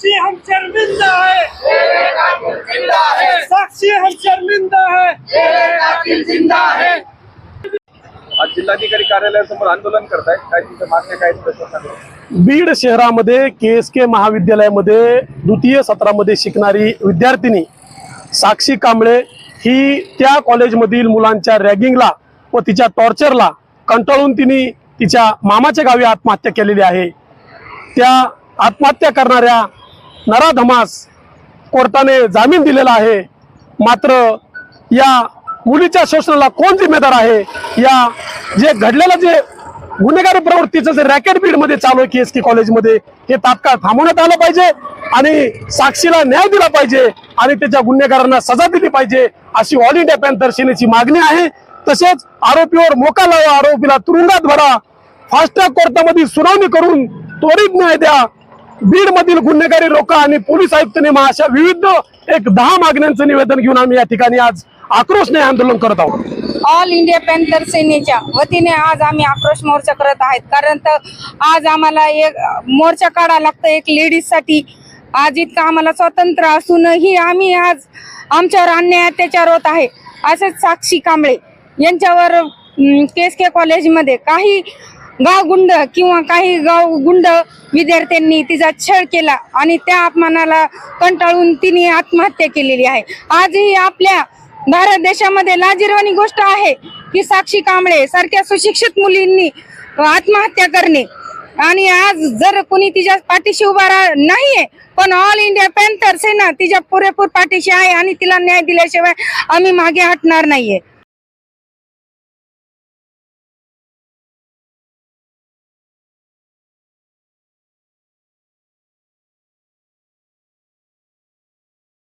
साक्षी हम शर्मिंदा है। साक्षी हम शर्मिंदा है। आज जिल्हाधिकारी कार्यालयासमोर आंदोलन करताय काय तुमच्या मागण्या काय. बीड शहरामध्ये के एस के महाविद्यालयामध्ये द्वितीय सत्रामध्ये शिकणारी विद्यार्थिनी साक्षी कांबळे ही त्या कॉलेजमधील मुलांच्या रॅगिंगला व तिच्या टॉर्चरला कंटाळून तिने तिच्या मामाच्या गावी आत्महत्या केलेली आहे. त्या आत्महत्या करणाऱ्या नराधमास कोर्टाने जामीन दिलेला आहे. मात्र या मुलीच्या शोषणाला कोण जिम्मेदार आहे? या जे घडलेलं जे गुन्हेगारी प्रवृत्तीचं जे रॅकेट बीडमध्ये चालू आहे के एस के कॉलेजमध्ये हे तात्काळ थांबवण्यात आलं पाहिजे आणि साक्षीला न्याय दिला पाहिजे आणि त्याच्या गुन्हेगारांना सजा दिली पाहिजे अशी ऑल इंडिया पॅन्थर सेनेची मागणी आहे. तसेच आरोपीवर मोका लावा आरोपीला तुरुंगात भरा. फास्ट ट्रॅक कोर्टामध्ये सुनावणी करून त्वरित न्याय द्या. बीड मधील गुन्हेगारी लोक आणि पोलीस आयुक्त नेमा अशा विविध एक दहा मागण्यांचं निवेदन घेऊन आम्ही या ठिकाणी आज आक्रोश आंदोलन करत आहोत. ऑल इंडिया पॅन्थर सेनेच्या वतीने आज आम्ही आक्रोश मोर्चा करत आहेत. कारण तर आज आम्हाला एक मोर्चा काढा लागतं एक लेडीजसाठी आज इतकं आम्हाला स्वातंत्र्य असूनही आम्ही आज आमच्यावर अन्याय अत्याचार होत आहे. असेच साक्षी कांबळे यांच्यावर केस के कॉलेजमध्ये काही गाव गुंड किंवा काही गाव गुंड विद्यार्थ्यांनी तिचा छळ केला आणि त्या अपमानाला कंटाळून तिने आत्महत्या केलेली आहे. आजही आपल्या भारत देशामध्ये लाजिरवाणी गोष्ट आहे की साक्षी कांबळे सारख्या सुशिक्षित मुलींनी आत्महत्या करणे. आणि आज जर कोणी तिच्या पाठीशी उभा रा- नाहीये पण ऑल इंडिया पॅन्थर सेना तिच्या पुरेपूर पाठीशी आहे आणि तिला न्याय दिल्याशिवाय आम्ही मागे हटणार नाहीये.